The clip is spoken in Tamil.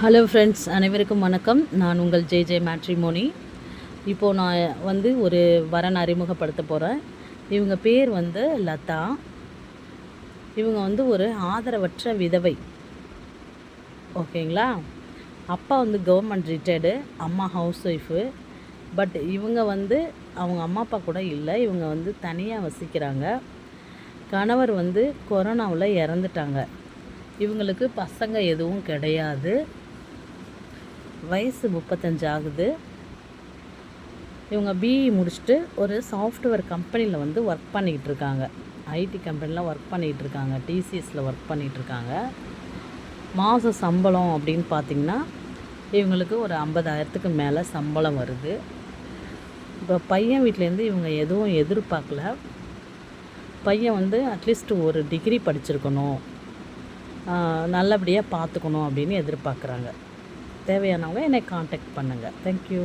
ஹலோ ஃப்ரெண்ட்ஸ் அனைவருக்கும் வணக்கம். நான் உங்கள் ஜே ஜே மேட்ரிமோனி. இப்போது நான் வந்து ஒரு வரன் அறிமுகப்படுத்த போகிறேன் இவங்க பேர் வந்து லதா. இவங்க வந்து ஒரு ஆதரவற்ற விதவை. ஓகேங்களா? அப்பா வந்து கவர்மெண்ட் ரிட்டையர்டு அம்மா ஹவுஸ் ஒய்ஃபு பட் இவங்க வந்து அவங்க அம்மா அப்பா கூட இல்லை. இவங்க வந்து தனியாக வசிக்கிறாங்க. கணவர் வந்து கொரோனாவில் இறந்துட்டாங்க. இவங்களுக்கு பசங்க எதுவும் கிடையாது. வயசு முப்பத்தஞ்சு ஆகுது இவங்க பிஇ முடிச்சுட்டு ஒரு சாஃப்ட்வேர் கம்பெனியில் வந்து ஒர்க் பண்ணிக்கிட்டு இருக்காங்க ஐடி கம்பெனியில் ஒர்க் பண்ணிகிட்டு இருக்காங்க டிசிஎஸில் ஒர்க் பண்ணிகிட்டு இருக்காங்க மாத சம்பளம் அப்படின்னு பார்த்திங்கன்னா இவங்களுக்கு ஒரு ஐம்பதாயிரத்துக்கு மேலே சம்பளம் வருது. இப்போ பையன் வீட்டிலேருந்து இவங்க எதுவும் எதிர்பார்க்கல. பையன் வந்து அட்லீஸ்ட் ஒரு டிகிரி படிச்சிருக்கணும். நல்லபடியாக பார்த்துக்கணும் அப்படின்னு எதிர்பார்க்குறாங்க. தேவையானவங்க என்னை காண்டாக்ட் பண்ணுங்கள் தேங்க்யூ